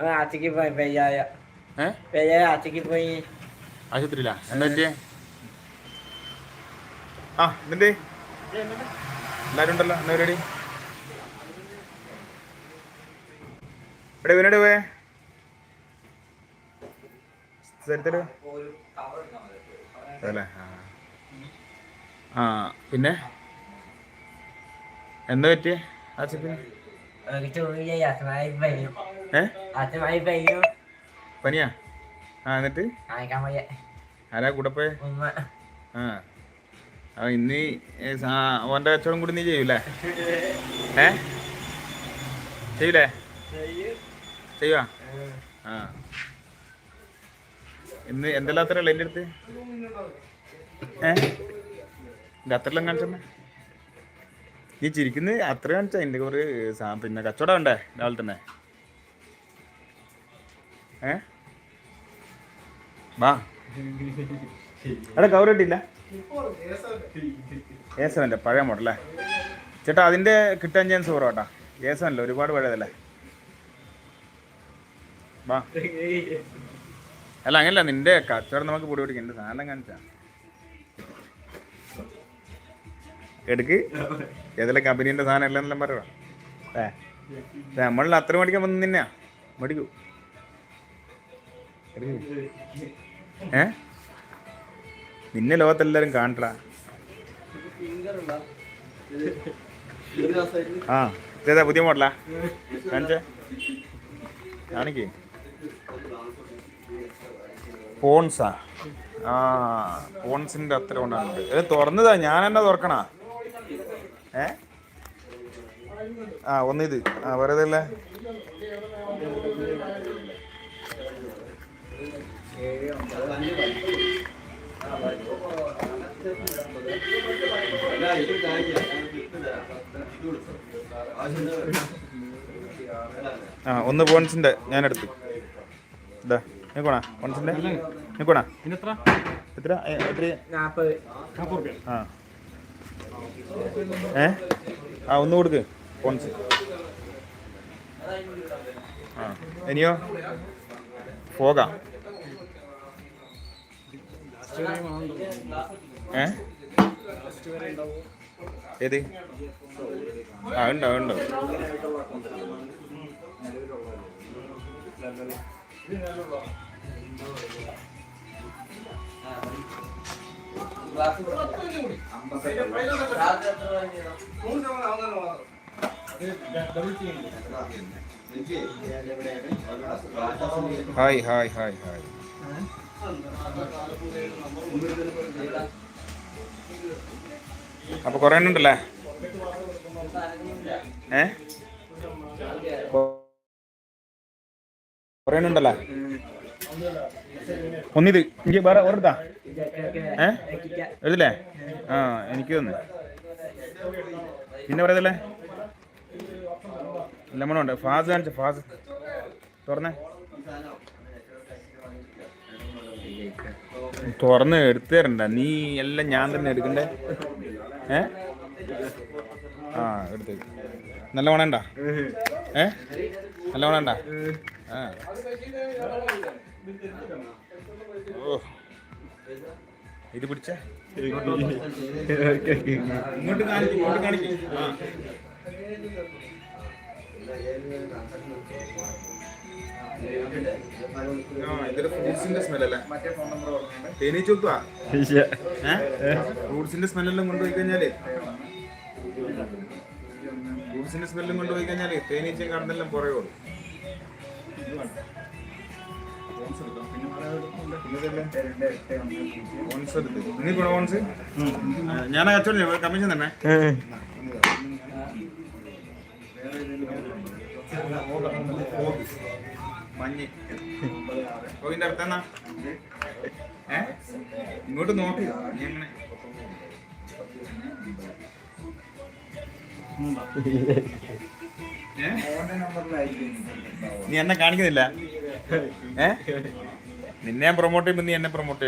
ആച്ചയ്ക്ക് പോയി പെയ്യായ ഏ? പെയ്യായ പോയി. ആശുപത്രിയില്ല എന്താ പറ്റിയേ? ആ എന്നിട്ട് എല്ലാരും ഉണ്ടല്ലോ എന്നാ പരിപാടി? എവിടെ ഇവനോട് പോയേ? സ്ഥലത്തിൽ ആ. പിന്നെ? എന്താ പറ്റിയേ? ആശുപത്രി? പനിയാ? ആ എന്നിട്ട്? ആരാ കൂടെ പോയേ? ആ. ആ ഇന്ന് ഓന്റെ കച്ചവടം കൂടി നീ ചെയ്യൂലേ? ഏ? ചെയ്യൂലേ? ചെയ്യുവാ? ആ. ഇന്ന് എന്തെല്ലാം അത്ര ഉള്ള എന്റെ അടുത്ത് ഏ അത്രയെല്ലാം കാണിച്ചെന്നെ? നീ ചിരിക്കുന്നത് അത്ര കാണിച്ചാ എന്റെ കുറേ പിന്നെ കച്ചവടം ഉണ്ടേ രാവിലെ തന്നെ? ഏ? വാ എടാ കവറിട്ടില്ല കിട്ടിയില്ല എ സെവന്റെ പഴയ മോഡലേ ചേട്ടാ അതിന്റെ കിട്ടാൻ ചാൻസ് കുറവാട്ടാ എ സെവനല്ലേ ഒരുപാട് പഴയതല്ലേ? വാ അല്ല അങ്ങനല്ല. നിന്റെ കച്ചവടം നമുക്ക് പൊടി പിടിക്കും. എന്റെ സാധനം കാണിച്ചാ. എടുക്ക്. ഏതെല്ലാം കമ്പനീന്റെ സാധനം എല്ലാം എല്ലാം ഏ? നമ്മളിൽ അത്ര മേടിക്കാൻ വന്നു നിന്നെയാ. മേടിക്കൂ. ഏ? നിന്നെ ലോകത്തെല്ലാരും കാണട്ടാ ആ ഇതേതാ പുതിയ മോഡലാ. കാണിച്ചേ. കാണിക്കേ. ഫോൺസാ ആ ഫോൺസിന്റെ അത്ര കൊണ്ടാണ് ഇത് തുറന്നതാ ഞാൻ എന്നാ തുറക്കണ? ഏ? ആ ഒന്നിത്. ആ അല്ലേ ആ ഒന്ന് പോൺസിന്റെ ഞാൻ എടുത്തു. ഇതാ നിക്കോണാ പോൺസിന്റെ നിക്കോണാ എത്ര? എത്ര ആ. ഏ? ആ ഒന്ന് കൊടുക്ക് പോൺസ് ആ ഇനിയോ? പോകാം. ഏ? ഏത്? ആ ഉണ്ടാവും ഉണ്ടാവും ഹായ് ഹായ് ഹായ് ഹായ്. അപ്പൊ കൊറേ ഉണ്ടല്ലേ? ഏ? കൊറേ ഉണ്ടല്ലേ? ഒന്നിത്. എനിക്ക് വേറെ ഓർത്താ ഏ? എഴുതില്ലേ? ആ എനിക്ക് തന്നെ. പിന്നെ പറയതല്ലേ ലെമൺ ഉണ്ട്. ഫാസ് കാണിച്ച ഫാസ്? തുറന്നേ. തുറന്ന് എടുത്തു തരണ്ട. നീ എല്ലാം ഞാൻ തന്നെ എടുക്കണ്ടേ? ഏ? ആ എടുത്ത് നല്ല വേണണ്ട ഏ? നല്ല വേണണ്ട ആ. ഓ. ഇത് പിടിച്ച. ഇങ്ങോട്ട് കാണിക്കും ഇങ്ങോട്ട് കാണിക്കും. ആ. ഫ്രൂട്ട്സിന്റെ സ്മെല്ലല്ലേ? കൊണ്ടുപോയി കഴിഞ്ഞാലേ? ഫ്രൂട്ട്സിന്റെ സ്മെല്ലും കൊണ്ടുപോയി കഴിഞ്ഞാൽ തേനീച്ചയും കടന്നെല്ലാം പുറകോളും ഞാൻ കച്ചവടം കമ്മീഷൻ തന്നെ. മഞ്ഞ് ഇതിന്റെ അടുത്ത ഏ ഇങ്ങോട്ട് നോക്കി അങ്ങനെ? നീ എന്നെ കാണിക്കുന്നില്ല ഏ നിന്നെ പ്രൊമോട്ട് ചെയ്യുമ്പോ നീ എന്നെ പ്രൊമോട്ട്